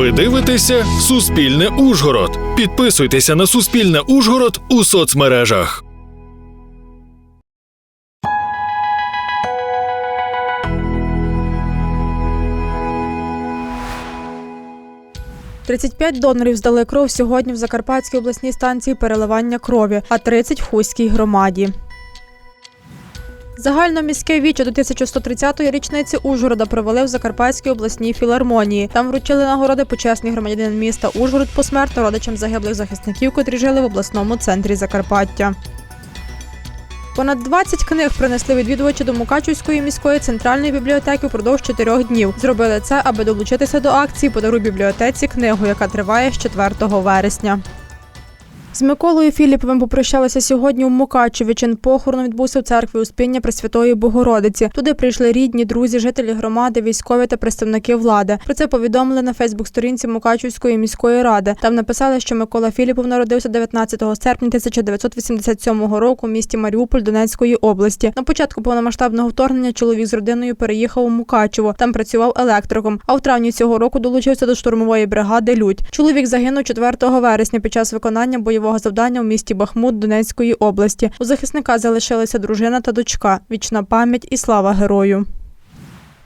Ви дивитеся Суспільне Ужгород. Підписуйтеся на Суспільне Ужгород у соцмережах. – 35 донорів здали кров сьогодні в Закарпатській обласній станції переливання крові, а 30 – в Хуській громаді. Загальноміське віче до 1130-ї річниці Ужгорода провели в Закарпатській обласній філармонії. Там вручили нагороди почесний громадянин міста Ужгород посмертно родичам загиблих захисників, котрі жили в обласному центрі Закарпаття. Понад 20 книг принесли відвідувачі до Мукачівської міської центральної бібліотеки впродовж чотирьох днів. Зробили це, аби долучитися до акції Подаруй бібліотеці книгу, яка триває з 4 вересня. З Миколою Філіповим попрощалися сьогодні у Мукачеві. Чин похорону відбувся в церкві Успіння Пресвятої Богородиці. Туди прийшли рідні, друзі, жителі громади, військові та представники влади. Про це повідомили на Фейсбук-сторінці Мукачівської міської ради. Там написали, що Микола Філіпов народився 19 серпня 1987 року в місті Маріуполь Донецької області. На початку повномасштабного вторгнення чоловік з родиною переїхав у Мукачево. Там працював електриком. А в травні цього року долучився до штурмової бригади Людь. Чоловік загинув 4 вересня під час виконання бойового завдання у місті Бахмут Донецької області. У захисника залишилися дружина та дочка. Вічна пам'ять і слава герою.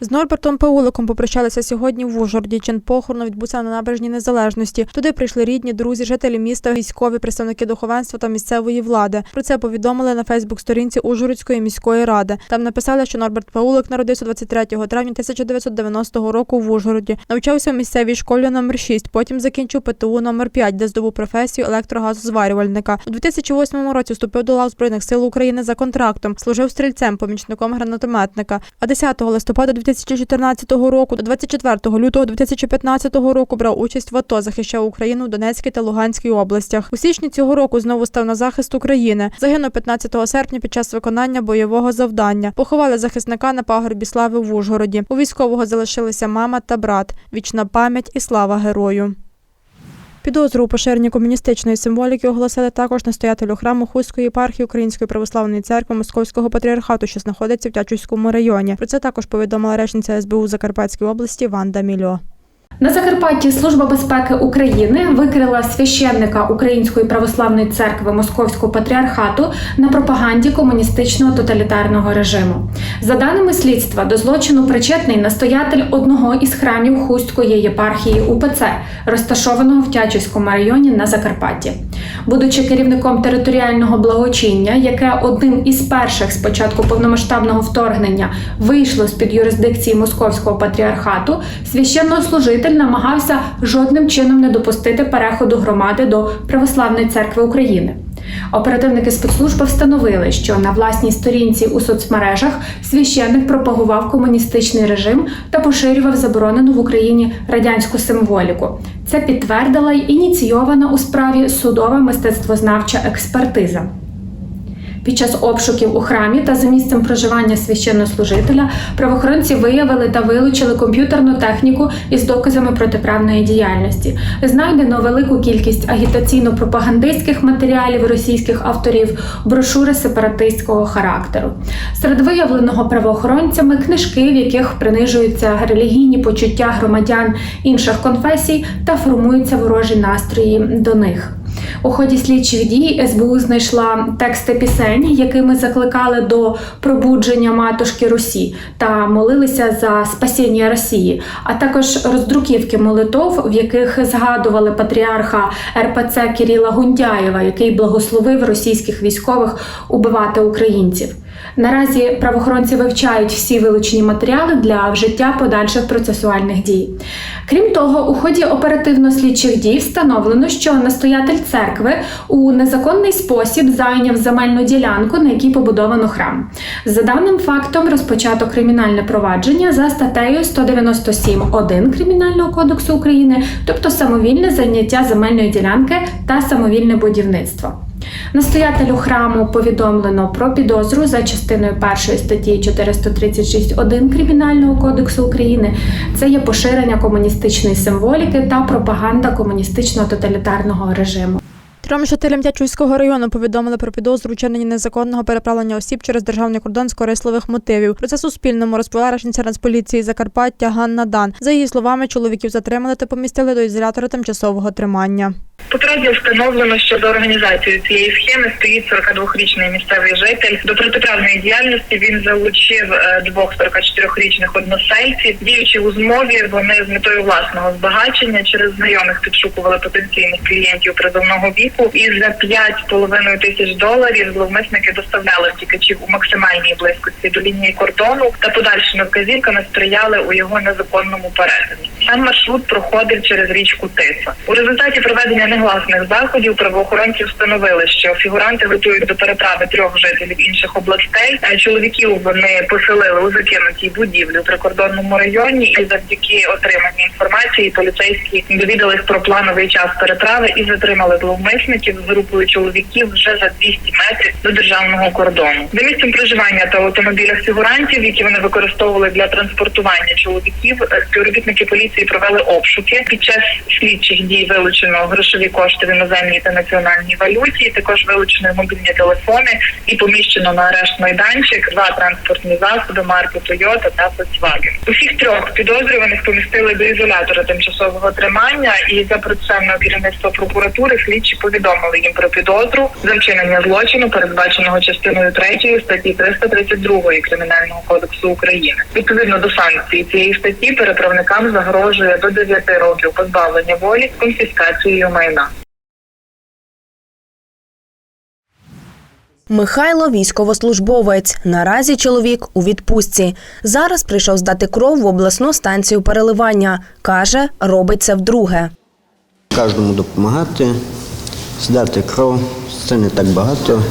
З Норбертом Пауликом попрощалися сьогодні в Ужгороді. Чин похорону відбувся на набережній незалежності. Туди прийшли рідні, друзі, жителі міста, військові, представники духовенства та місцевої влади. Про це повідомили на Фейсбук-сторінці Ужгородської міської ради. Там написали, що Норберт Паулик народився 23 травня 1990 року в Ужгороді. Навчався в місцевій школі номер 6, потім закінчив ПТУ номер 5, де здобув професію електрогазозварювальника. У 2008 році вступив до лав Збройних сил України за контрактом. Служив стрільцем, помічником гранатометника. А 10 листопада 2014 року до 24 лютого 2015 року брав участь в АТО, захищав Україну в Донецькій та Луганській областях. У січні цього року знову став на захист України. Загинув 15 серпня під час виконання бойового завдання. Поховали захисника на пагорбі слави в Ужгороді. У військового залишилися мама та брат. Вічна пам'ять і слава герою. Підозру у поширенні комуністичної символіки оголосили також настоятелю храму Хуської єпархії Української православної церкви Московського патріархату, що знаходиться в Тячівському районі. Про це також повідомила речниця СБУ Закарпатської області Ванда Мільо. На Закарпатті Служба безпеки України викрила священника Української православної церкви Московського патріархату на пропаганді комуністичного тоталітарного режиму. За даними слідства, до злочину причетний настоятель одного із храмів Хустської єпархії УПЦ, розташованого в Тячівському районі на Закарпатті. Будучи керівником територіального благочиння, яке одним із перших з початку повномасштабного вторгнення вийшло з під юрисдикції Московського патріархату, священнослужитель намагався жодним чином не допустити переходу громади до Православної церкви України. Оперативники спецслужби встановили, що на власній сторінці у соцмережах священник пропагував комуністичний режим та поширював заборонену в Україні радянську символіку. Це підтвердила й ініційована у справі судова мистецтвознавча експертиза. Під час обшуків у храмі та за місцем проживання священнослужителя правоохоронці виявили та вилучили комп'ютерну техніку із доказами протиправної діяльності. Знайдено велику кількість агітаційно-пропагандистських матеріалів російських авторів, брошури сепаратистського характеру. Серед виявленого правоохоронцями книжки, в яких принижуються релігійні почуття громадян інших конфесій та формуються ворожі настрої до них. У ході слідчих дій СБУ знайшла тексти пісень, якими закликали до пробудження матушки Русі та молилися за спасіння Росії, а також роздруківки молитов, в яких згадували патріарха РПЦ Кіріла Гундяєва, який благословив російських військових убивати українців. Наразі правоохоронці вивчають всі вилучені матеріали для вжиття подальших процесуальних дій. Крім того, у ході оперативно-слідчих дій встановлено, що настоятель церкви у незаконний спосіб зайняв земельну ділянку, на якій побудовано храм. За даним фактом розпочато кримінальне провадження за статтею 197.1 Кримінального кодексу України, тобто самовільне зайняття земельної ділянки та самовільне будівництво. Настоятелю храму повідомлено про підозру за частиною першої статті 436.1 Кримінального кодексу України. Це є поширення комуністичної символіки та пропаганда комуністичного тоталітарного режиму. Трьом жителям Тячівського району повідомили про підозру у незаконного переправлення осіб через державний кордон з корисливих мотивів. Про це Суспільному розповіла речниця Нацполіції Закарпаття Ганна Дан. За її словами, чоловіків затримали та помістили до ізолятора тимчасового тримання. Попередньо встановлено, що за організацією цієї схеми стоїть 42-річний місцевий житель. До протиправної діяльності він залучив е, двох 44-річних односельців. Діючи у змові, вони з метою власного збагачення через знайомих підшукували потенційних клієнтів призовного віку. І за 5,5 тисяч доларів зловмисники доставляли втікачів у максимальній близькості до лінії кордону та подальшими вказівками сприяли у його незаконному перетині. Сам маршрут проходив через річку Тиса. У результаті проведення негласних заходів правоохоронці встановили, що фігуранти готують до переправи трьох жителів інших областей. Чоловіків вони поселили у закинутій будівлі у прикордонному районі. І завдяки отриманій інформації поліцейські довідались про плановий час переправи і затримали зловмисників з групою чоловіків вже за 200 метрів до державного кордону. За місцем проживання та автомобілях фігурантів, які вони використовували для транспортування чоловіків, співробітники поліції провели обшуки. Під час слідчих дій вилучено грошові кошти в іноземній та національній валюті. Також вилучено мобільні телефони і поміщено на арешт майданчик два транспортні засоби марки Toyota та Volkswagen. Усіх трьох підозрюваних помістили до ізолятора тимчасового тримання. І за процесуального керівництва прокуратури слідчі повідомили їм про підозру за вчинення злочину, передбаченого частиною 3 статті 332 кримінального кодексу України. Відповідно до санкцій цієї статті переправникам загрожує до 9 років позбавлення волі конфіскацією майна. Михайло військовослужбовець. Наразі чоловік у відпустці. Зараз прийшов здати кров в обласну станцію переливання. Каже, робить це вдруге. Кожному допомагати, здати кров. Це не так багато.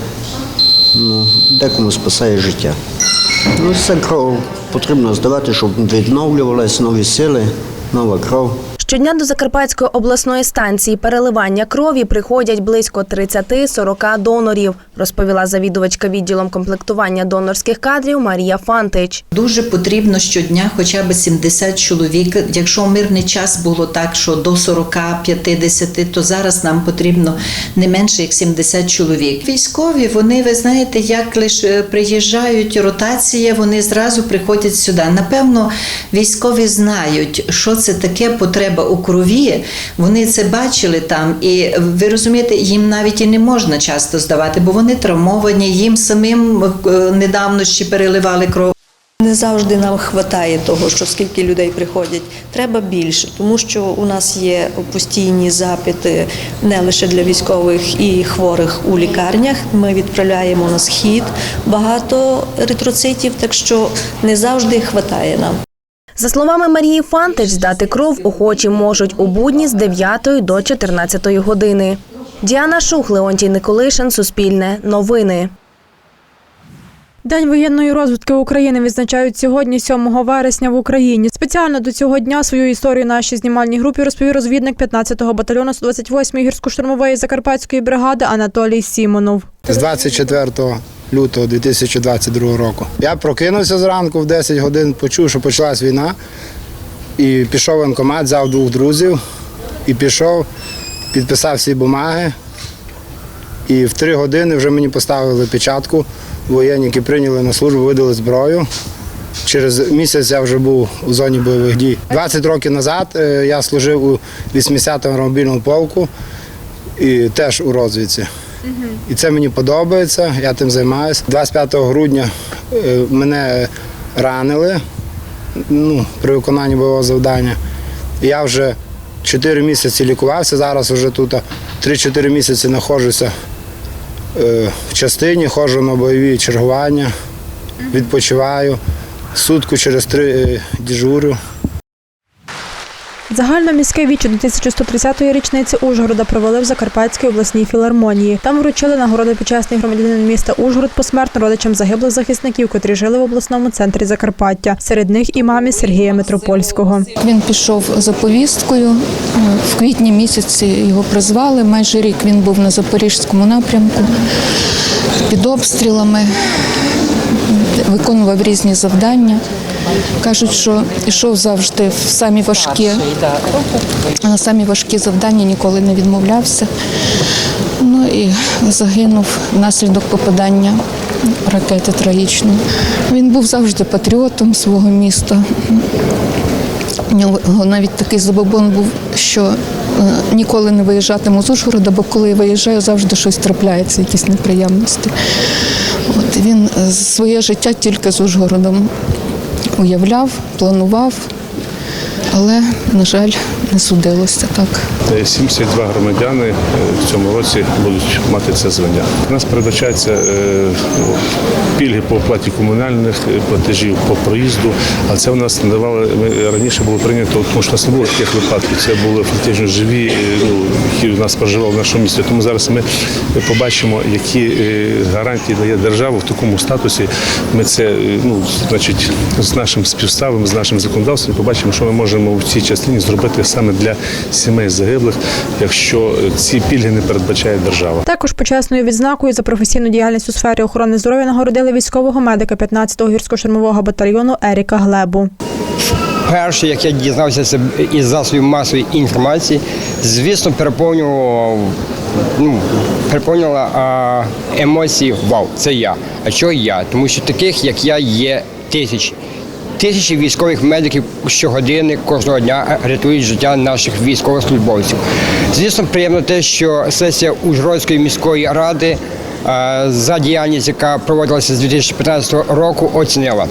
Ну, декому спасає життя. Ну, це кров потрібно здавати, щоб відновлювалися нові сили, нова кров. Щодня до Закарпатської обласної станції переливання крові приходять близько 30-40 донорів, розповіла завідувачка відділом комплектування донорських кадрів Марія Фантич. Дуже потрібно щодня хоча б 70 чоловік. Якщо в мирний час було так, що до 40-50, то зараз нам потрібно не менше як 70 чоловік. Військові, вони, ви знаєте, як лише приїжджають ротація, вони зразу приходять сюди. Напевно, військові знають, що це таке потреба у крові. Вони це бачили там, і ви розумієте, їм навіть і не можна часто здавати, бо вони травмовані, їм самим е, недавно ще переливали кров. Не завжди нам вистачає того, що скільки людей приходять. Треба більше, тому що у нас є постійні запити не лише для військових і хворих у лікарнях. Ми відправляємо на схід багато ретроцитів, так що не завжди вистачає нам. За словами Марії Фантич, здати кров охочі можуть у будні з 9 до 14 години. Діана Шух, Леонтій Николишин, Суспільне, Новини. День воєнної розвідки України відзначають сьогодні, 7 вересня в Україні. Спеціально до цього дня свою історію нашій знімальній групі розповів розвідник 15-го батальйону 128-ї гірсько-штурмової закарпатської бригади Анатолій Сімонов. з 24 лютого 2022 року. Я прокинувся зранку в 10 годин, почув, що почалась війна, і пішов в воєнкомат, взяв двох друзів і пішов, підписав всі бумаги. І в три години вже мені поставили печатку. Воєнники прийняли на службу, видали зброю. Через місяць я вже був у зоні бойових дій. 20 років назад е, я служив у 80-му мобільному полку і теж у розвідці. І це мені подобається, я тим займаюся. 25 грудня е, мене ранили ну, при виконанні бойового завдання. Я вже 4 місяці лікувався, зараз вже тут 3-4 місяці знаходжуся е, в частині, ходжу на бойові чергування, відпочиваю. Сутку через три е, дежурю. Загальноміське віче до 1130-ї річниці Ужгорода провели в Закарпатській обласній філармонії. Там вручили нагороди почесний громадянин міста Ужгород посмертно родичам загиблих захисників, котрі жили в обласному центрі Закарпаття. Серед них і мамі Сергія Митропольського. Він пішов за повісткою. В квітні місяці його призвали. Майже рік він був на запорізькому напрямку під обстрілами, виконував різні завдання. Кажуть, що йшов завжди в самі важкі, на самі важкі завдання, ніколи не відмовлявся. Ну, і загинув внаслідок попадання ракети трагічної. Він був завжди патріотом свого міста. У нього навіть такий забобон був, що е, ніколи не виїжджатиму з Ужгорода, бо коли я виїжджаю, завжди щось трапляється, якісь неприємності. От він е, своє життя тільки з Ужгородом уявляв, планував, але, на жаль, не судилося так. Е, 72 громадяни е, в цьому році будуть мати це звання. У нас передбачаються е, пільги по оплаті комунальних е, платежів по проїзду, а це у нас надавали раніше було прийнято, тому що у нас не було таких випадків. Це були фактично живі, ну, які у нас проживали в нашому місті. Тому зараз ми побачимо, які гарантії дає держава в такому статусі. Ми це ну, значить, з нашим співставом, з нашим законодавством побачимо, що ми можемо в цій частині зробити саме для сімей загиблих, якщо ці пільги не передбачає держава. Також почесною відзнакою за професійну діяльність у сфері охорони здоров'я нагородили військового медика 15-го гірсько-штурмового батальйону Еріка Глебу. Перше, як я дізнався це із засобів масової інформації, звісно, переповнював, ну, переповнювала а, емоції Вау, це я. А чого я? Тому що таких, як я, є тисячі. Тисячі військових медиків щогодини, кожного дня рятують життя наших військовослужбовців. Звісно, приємно те, що сесія Ужгородської міської ради е, за діяльність, яка проводилася з 2015 року, оцінила.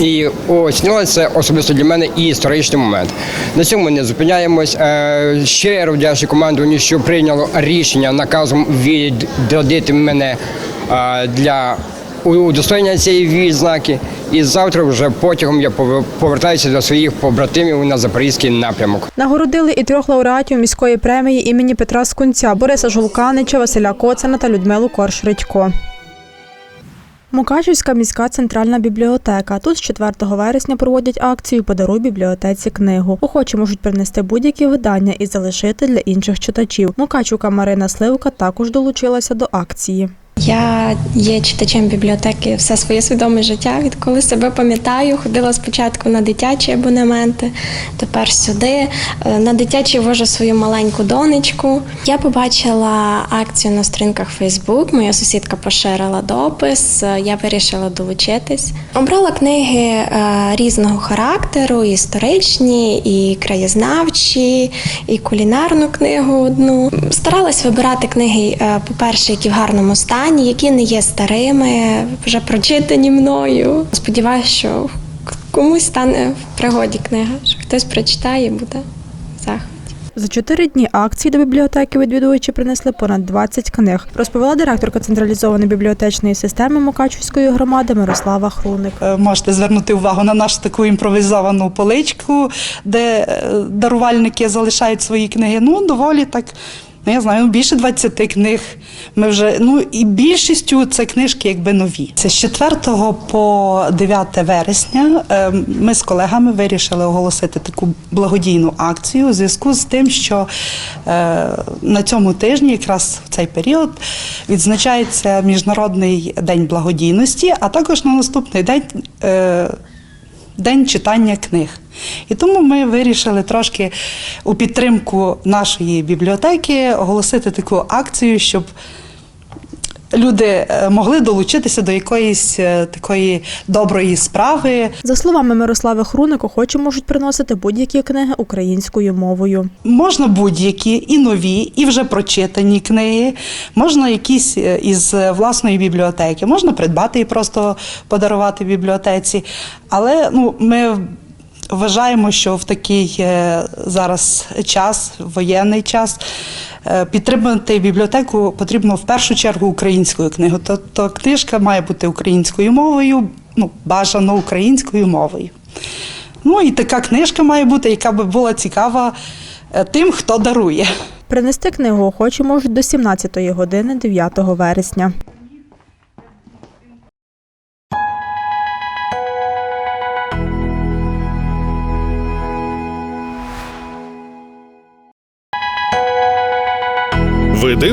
І оцінила це особисто для мене і історичний момент. На цьому ми не зупиняємось. Е, Щиро вдячний командуванню, що прийняло рішення наказом відрядити мене е, для удостоєння цієї відзнаки. І завтра вже потягом я повертаюся до своїх побратимів на запорізький напрямок. Нагородили і трьох лауреатів міської премії імені Петра Скунця, Бориса Жулканича, Василя Коцана та Людмилу Корш-Редько. Мукачівська міська центральна бібліотека. Тут з 4 вересня проводять акцію Подаруй бібліотеці книгу. Охочі можуть принести будь-які видання і залишити для інших читачів. Мукачівка Марина Сливка також долучилася до акції. Я є читачем бібліотеки все своє свідоме життя. Відколи себе пам'ятаю, ходила спочатку на дитячі абонементи, тепер сюди. Е, На дитячі вожу свою маленьку донечку. Я побачила акцію на сторінках Facebook, Моя сусідка поширила допис. е, Я вирішила долучитись. Обрала книги е, різного характеру: історичні, і краєзнавчі, і кулінарну книгу одну. Старалась вибирати книги, е, по-перше, які в гарному стані, які не є старими, вже прочитані мною. Сподіваюся, що комусь стане в пригоді книга, що хтось прочитає буде в. За чотири дні акції до бібліотеки відвідувачі принесли понад 20 книг, розповіла директорка централізованої бібліотечної системи Мукачівської громади Мирослава Хруник. Е, Можете звернути увагу на нашу таку імпровізовану поличку, де е, дарувальники залишають свої книги. Ну, доволі так. Ну, я знаю, більше 20 книг. Ми вже ну і більшістю це книжки якби нові. Це з 4 по 9 вересня е, ми з колегами вирішили оголосити таку благодійну акцію у зв'язку з тим, що е, на цьому тижні, якраз в цей період, відзначається Міжнародний день благодійності, а також на наступний день. День читання книг. І тому ми вирішили трошки у підтримку нашої бібліотеки оголосити таку акцію, щоб люди е, могли долучитися до якоїсь е, такої доброї справи. За словами Мирослави Хруник, охочі можуть приносити будь-які книги українською мовою. Можна будь-які і нові, і вже прочитані книги, можна якісь е, із власної бібліотеки, можна придбати і просто подарувати бібліотеці. Але ну, ми вважаємо, що в такий е, зараз час, воєнний час, е, підтримати бібліотеку потрібно в першу чергу українською книгою. Тобто книжка має бути українською мовою, ну, бажано українською мовою. Ну і така книжка має бути, яка би була цікава е, тим, хто дарує. Принести книгу охочі можуть до 17 години 9 вересня.